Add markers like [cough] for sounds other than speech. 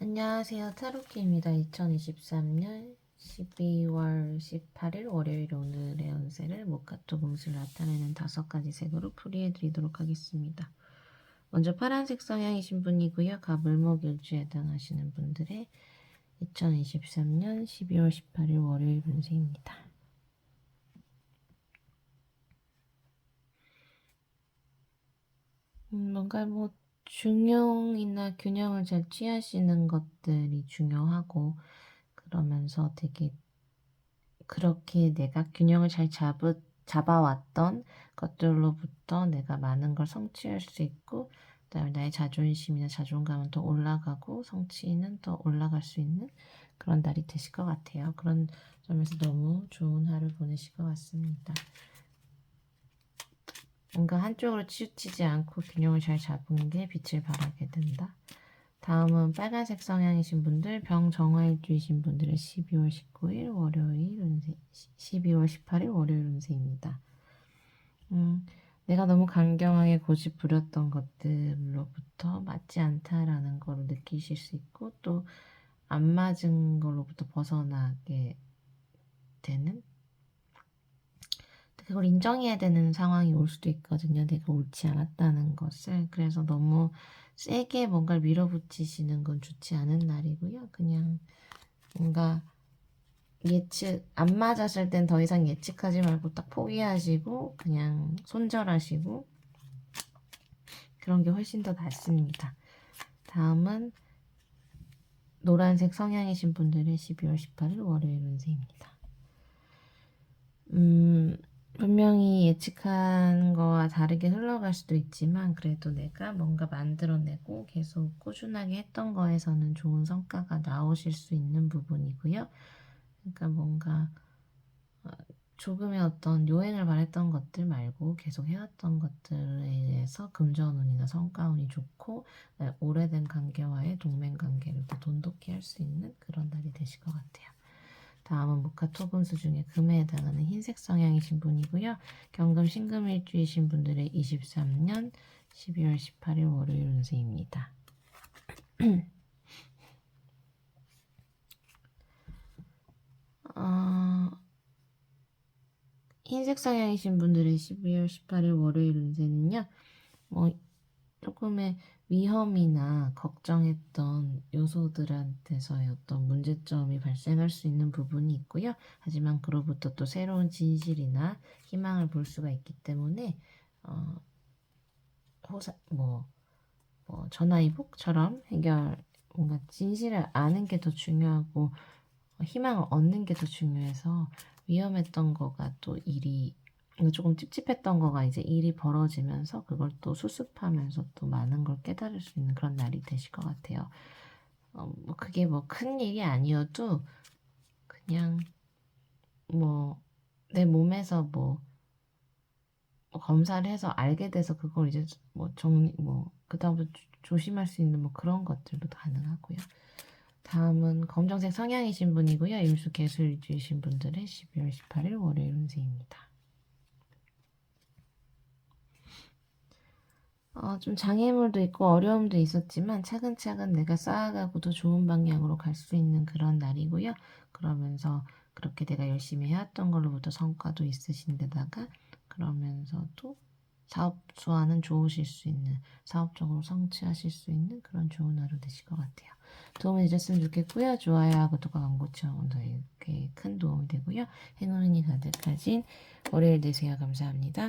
안녕하세요. 타로키입니다. 2023년 12월 18일 월요일 오늘의 운세를 모카토 공술 나타내는 다섯 가지 색으로 풀이해 드리도록 하겠습니다. 먼저 파란색 성향이신 분이고요. 가불목 일주에 해당하시는 분들의 2023년 12월 18일 월요일 운세입니다. 음, 뭔가 뭐 중용이나 균형을 잘 취하시는 것들이 중요하고 그러면서 되게 그렇게 내가 균형을 잘 잡, 잡아왔던 것들로부터 내가 많은 걸 성취할 수 있고 그다음에 나의 자존심이나 자존감은 더 올라가고 성취는 더 올라갈 수 있는 그런 날이 되실 것 같아요. 그런 점에서 너무 좋은 하루 보내실 것 같습니다. 뭔가 한쪽으로 치우치지 않고 균형을 잘 잡은 게 빛을 발하게 된다. 다음은 빨간색 성향이신 분들, 병 정화일주이신 분들의 12월 19일 월요일 운세, 12월 18일 월요일 운세입니다. 음, 내가 너무 강경하게 고집 부렸던 것들로부터 맞지 않다라는 걸 느끼실 수 있고 또 안 맞은 걸로부터 벗어나게 되는 그걸 인정해야 되는 상황이 올 수도 있거든요. 내가 옳지 않았다는 것을. 그래서 너무 세게 뭔가를 밀어붙이시는 건 좋지 않은 날이고요. 그냥 뭔가 예측, 안 맞았을 땐 더 이상 예측하지 말고 딱 포기하시고 그냥 손절하시고 그런 게 훨씬 더 낫습니다. 다음은 노란색 성향이신 분들의 12월 18일 월요일 운세입니다. 음, 분명히 예측한 거와 다르게 흘러갈 수도 있지만 그래도 내가 뭔가 만들어내고 계속 꾸준하게 했던 거에서는 좋은 성과가 나오실 수 있는 부분이고요. 그러니까 뭔가 어, 조금의 어떤 요행을 바랬던 것들 말고 계속 해왔던 것들에 의해서 금전운이나 성과운이 좋고 네, 오래된 관계와의 동맹 관계를 더 돈독히 할 수 있는 그런 날이 되실 것 같아요. 다음은 무카 토금수 중에 금에 해당하는 흰색 성향이신 분이고요. 경금 신금일주이신 분들의 23년 12월 18일 월요일 운세입니다. [clears throat] 어, 흰색 성향이신 분들의 12월 18일 월요일 운세는요. 뭐 조금의 위험이나 걱정했던 요소들한테서의 어떤 문제점이 발생할 수 있는 부분이 있고요. 하지만 그로부터 또 새로운 진실이나 희망을 볼 수가 있기 때문에 어, 호사, 뭐, 뭐 전화위복처럼 해결 뭔가 진실을 아는 게 더 중요하고 희망을 얻는 게 더 중요해서 위험했던 거가 또 일이 조금 찝찝했던 거가 이제 일이 벌어지면서 그걸 또 수습하면서 또 많은 걸 깨달을 수 있는 그런 날이 되실 것 같아요. 어, 뭐 그게 뭐 큰 일이 아니어도 그냥 뭐 내 몸에서 뭐, 뭐 검사를 해서 알게 돼서 그걸 이제 뭐 정리 뭐 그다음부터 조심할 수 있는 뭐 그런 것들도 가능하고요. 다음은 검정색 성향이신 분이고요. 일수 개수일주이신 분들의 12월 18일 월요일 운세입니다. 어, 좀 장애물도 있고 어려움도 있었지만 차근차근 내가 쌓아가고 더 좋은 방향으로 갈 수 있는 그런 날이고요. 그러면서 그렇게 내가 열심히 해왔던 걸로부터 성과도 있으신 데다가 그러면서도 사업 수완은 좋으실 수 있는 사업적으로 성취하실 수 있는 그런 좋은 하루 되실 것 같아요. 도움이 되셨으면 좋겠고요. 좋아요하고 구독과 광고 청원 이렇게 큰 도움이 되고요. 행운이 가득하신 월요일 되세요. 감사합니다.